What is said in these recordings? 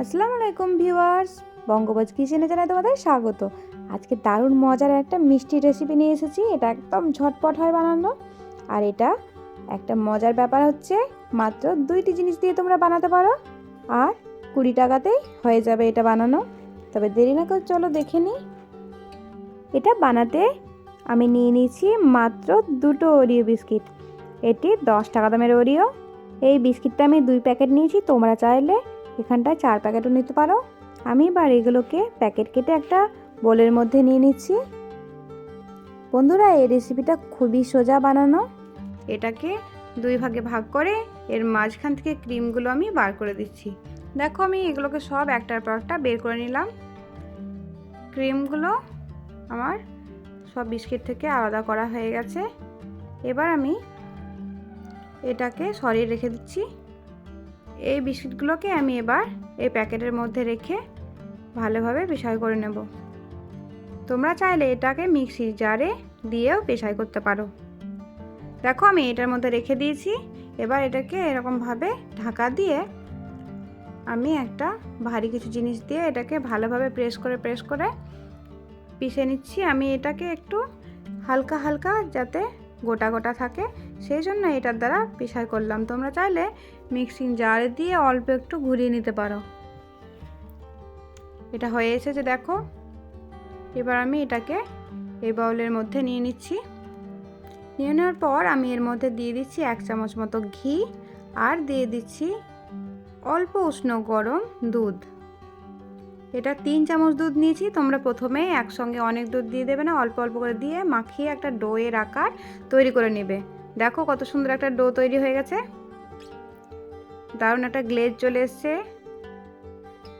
আসসালামু আলাইকুম ভিউয়ার্স বঙ্গবাজ কিচেনে জানাই তোমাদের স্বাগত। আজকে দারুণ মজার একটা মিষ্টি রেসিপি নিয়ে এসেছি, এটা একদম ঝটপট হয় বানানো। আর এটা একটা মজার ব্যাপার হচ্ছে, মাত্র দুইটি জিনিস দিয়ে তোমরা বানাতে পারো, আর কুড়ি টাকাতেই হয়ে যাবে এটা বানানো। তবে দেরি না করে চলো দেখে নিই এটা বানাতে আমি নিয়ে নিয়েছি মাত্র দুটো ওরিও বিস্কিট এটি দশ টাকা দামের ওরিও এই বিস্কিটটা আমি দুই প্যাকেট নিয়েছি, তোমরা চাইলে এখানটায় চার প্যাকেটও নিতে পারো। আমি এবার এগুলোকে প্যাকেট কেটে একটা বোলের মধ্যে নিয়ে নিচ্ছি। বন্ধুরা, এই রেসিপিটা খুবই সোজা বানানো। এটাকে দুই ভাগে ভাগ করে এর মাঝখান থেকে ক্রিমগুলো আমি বার করে দিচ্ছি। দেখো, আমি এগুলোকে সব একটার পর একটা বের করে নিলাম। ক্রিমগুলো আমার সব বিস্কিট থেকে আলাদা করা হয়ে গেছে। এবার আমি এটাকে সরিয়ে রেখে দিচ্ছি। এই বিস্কিটগুলোকে আমি এবার এই প্যাকেটের মধ্যে রেখে ভালোভাবে পেশাই করে নেব। তোমরা চাইলে এটাকে মিক্সি জারে দিয়েও পেশাই করতে পারো। দেখো, আমি এটার মধ্যে রেখে দিয়েছি। এবার এটাকে এরকমভাবে ঢাকা দিয়ে আমি একটা ভারী কিছু জিনিস দিয়ে এটাকে ভালোভাবে প্রেস করে প্রেস করে পিষে নিচ্ছি। আমি এটাকে একটু হালকা হালকা যাতে গোটা গোটা থাকে, সেই জন্য এটার দ্বারা পিসাই করলাম। তোমরা চাইলে মিক্সিং জারে দিয়ে অল্প একটু ঘুরিয়ে নিতে পারো। এটা হয়ে এসেছে দেখো। এবার আমি এটাকে এই বাউলের মধ্যে নিয়ে নিচ্ছি। নিয়ে নেওয়ার পর আমি এর মধ্যে দিয়ে দিচ্ছি এক চামচ মতো ঘি আর দিয়ে দিচ্ছি অল্প উষ্ণ গরম দুধ। এটা তিন চামচ দুধ নিয়েছি, তোমরা প্রথমে একসঙ্গে অনেক দুধ দিয়ে দেবে না, অল্প অল্প করে দিয়ে মাখিয়ে একটা ডোয়ের আকার তৈরি করে নেবে। দেখো কত সুন্দর একটা ডো তৈরি হয়ে গেছে। দারুণ একটা গ্লেজ চলে এসছে।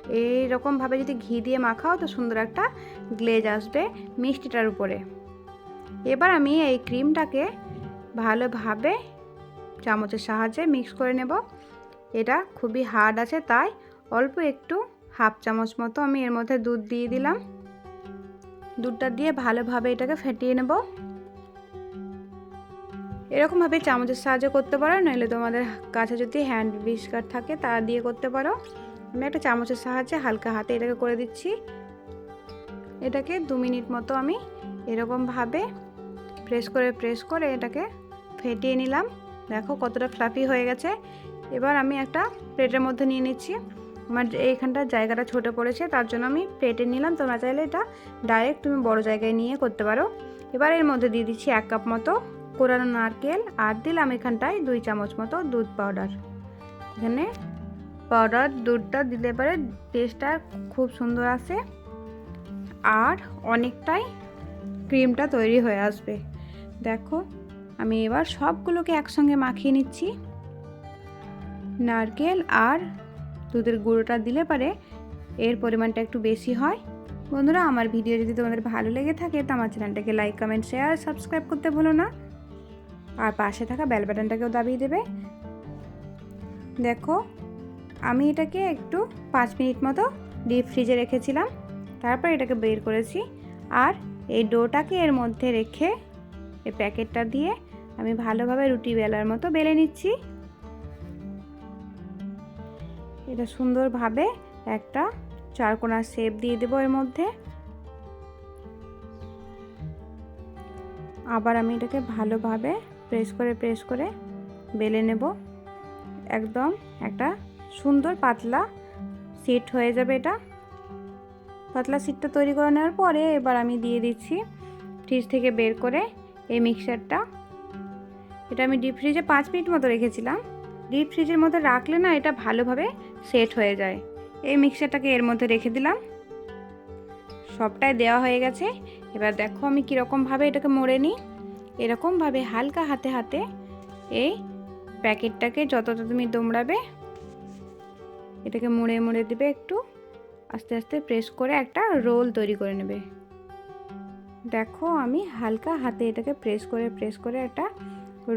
এইরকমভাবে যদি ঘি দিয়ে মাখাও তো সুন্দর একটা গ্লেজ আসবে মিষ্টিটার উপরে। এবার আমি এই ক্রিমটাকে ভালোভাবে চামচের সাহায্যে মিক্স করে নেব। এটা খুবই হার্ড আছে, তাই অল্প একটু হাফ চামচ মতো আমি এর মধ্যে দুধ দিয়ে দিলাম। দুধটা দিয়ে ভালোভাবে এটাকে ফেটিয়ে নেব। এরকমভাবে চামচের সাহায্যে করতে পারো নইলে তোমাদের কাছে যদি হ্যান্ড বিস্কার থাকে তা দিয়ে করতে পারো। আমি একটা চামচের সাহায্যে হালকা হাতে এটাকে করে দিচ্ছি। এটাকে দু মিনিট মতো আমি এরকমভাবে প্রেস করে প্রেস করে এটাকে ফেটিয়ে নিলাম। দেখো কতটা ফ্লাফি হয়ে গেছে। এবার আমি একটা প্লেটের মধ্যে নিয়ে নিচ্ছি। আমার এইখানটা জায়গাটা ছোটো পড়েছে, তার জন্য আমি প্লেটে নিলাম। তোমরা চাইলে এটা ডাইরেক্ট তুমি বড় জায়গায় নিয়ে করতে পারো। এবার এর মধ্যে দিয়ে দিচ্ছি এক কাপ মতো কোরানো নারকেল আর দিলাম এখানটায় দুই চামচ মতো দুধ পাউডার। এখানে পাউডার দুধটা দিলে পরে টেস্টটা খুব সুন্দর আসে আর অনেকটাই ক্রিমটা তৈরি হয়ে আসবে। দেখো, আমি এবার সবগুলোকে একসঙ্গে মাখিয়ে নিচ্ছি। নারকেল আর দুধের গুঁড়োটা দিলে পারে এর পরিমাণটা একটু বেশি হয়। বন্ধুরা, আমার ভিডিও যদি তোমাদের ভালো লেগে থাকে, তো আমার চ্যানেলটাকে লাইক কমেন্ট শেয়ার সাবস্ক্রাইব করতে ভুলো না। আর পাশে থাকা বেল বাটনটাকেও দাবিয়ে দেবে। দেখো, আমি এটাকে একটু পাঁচ মিনিট মতো ডিপ ফ্রিজে রেখেছিলাম। তারপর এটাকে বের করেছি। আর এই ডোটাকে এর মধ্যে রেখে এই প্যাকেটটা দিয়ে আমি ভালোভাবে রুটি বেলার মতো বেলে নিচ্ছি। এটা সুন্দরভাবে একটা চারকোনার শেপ দিয়ে দেবো এর মধ্যে। আবার আমি এটাকে ভালোভাবে প্রেস করে প্রেস করে বেলে নেব। একদম একটা সুন্দর পাতলা সিট হয়ে যাবে এটা। পাতলা সিটটা তৈরি করে নেওয়ার পরে এবার আমি দিয়ে দিচ্ছি ফ্রিজ থেকে বের করে এই মিক্সারটা এটা আমি ডিপ ফ্রিজে পাঁচ মিনিট মতো রেখেছিলাম। ডিপ ফ্রিজের মধ্যে রাখলে না এটা ভালোভাবে সেট হয়ে যায়। এই মিক্সারটাকে এর মধ্যে রেখে দিলাম। সবটাই দেওয়া হয়ে গেছে। এবার দেখো আমি কীরকমভাবে এটাকে মোড়ে নিই। এরকমভাবে হালকা হাতে হাতে এই প্যাকেটটাকে যতটা তুমি দোমড়াবে, এটাকে মুড়ে মুড়ে দেবে একটু, আস্তে আস্তে প্রেস করে একটা রোল তৈরি করে নেবে। দেখো আমি হালকা হাতে এটাকে প্রেস করে প্রেস করে একটা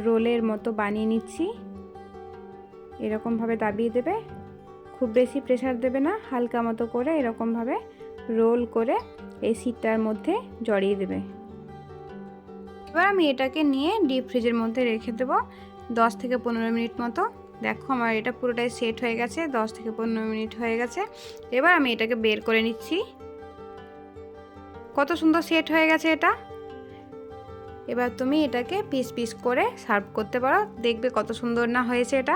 রোলের মতো বানিয়ে নিচ্ছি। এরকমভাবে দাবিয়ে দেবে, খুব বেশি প্রেশার দেবে না, হালকা মতো করে এরকমভাবে রোল করে এই সিটটার মধ্যে জড়িয়ে দেবে। এবার আমি এটাকে নিয়ে ডিপ ফ্রিজের মধ্যে রেখে দেবো দশ থেকে পনেরো মিনিট মতো। দেখো আমার এটা পুরোটাই সেট হয়ে গেছে, দশ থেকে পনেরো মিনিট হয়ে গেছে। এবার আমি এটাকে বের করে নিচ্ছি। কত সুন্দর সেট হয়ে গেছে এটা। এবার তুমি এটাকে পিস পিস করে সার্ভ করতে পারো। দেখবে কত সুন্দর না হয়েছে এটা।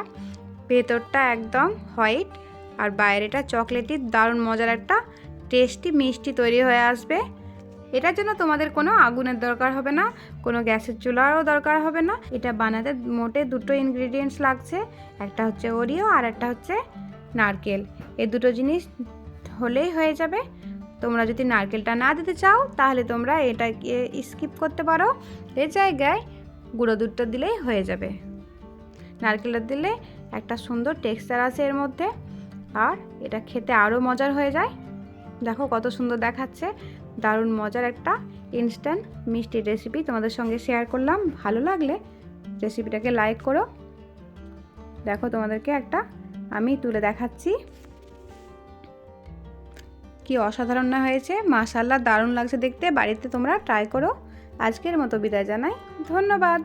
ভেতরটা একদম হোয়াইট আর বাইরেটা চকলেটি দারুণ মজার একটা টেস্টি মিষ্টি তৈরি হয়ে আসবে। এটার জন্য তোমাদের কোনো আগুনের দরকার হবে না, কোনো গ্যাসের চুলারও দরকার হবে না। এটা বানাতে মোটে দুটো ইনগ্রিডিয়েন্টস লাগছে, একটা হচ্ছে ওরিও আর একটা হচ্ছে নারকেল। এই দুটো জিনিস হলেই হয়ে যাবে। তোমরা যদি নারকেলটা না দিতে চাও, তাহলে তোমরা এটাকে স্কিপ করতে পারো। এর জায়গায় গুঁড়ো দুধটা দিলেই হয়ে যাবে। নারকেলটা দিলে একটা সুন্দর টেক্সচার আছে এর মধ্যে, আর এটা খেতে আরও মজার হয়ে যায়। দেখো কত সুন্দর দেখাচ্ছে। দারুণ মজার একটা ইনস্ট্যান্ট মিষ্টির রেসিপি তোমাদের সঙ্গে শেয়ার করলাম। ভালো লাগলে রেসিপিটাকে লাইক করো। দেখো তোমাদেরকে একটা আমি তুলে দেখাচ্ছি। কি অসাধারণ না হয়েছে? মাসাল্লা দারুণ লাগছে দেখতে। বাড়িতে তোমরা ট্রাই করো। আজকের মতো বিদায় জানাই। ধন্যবাদ।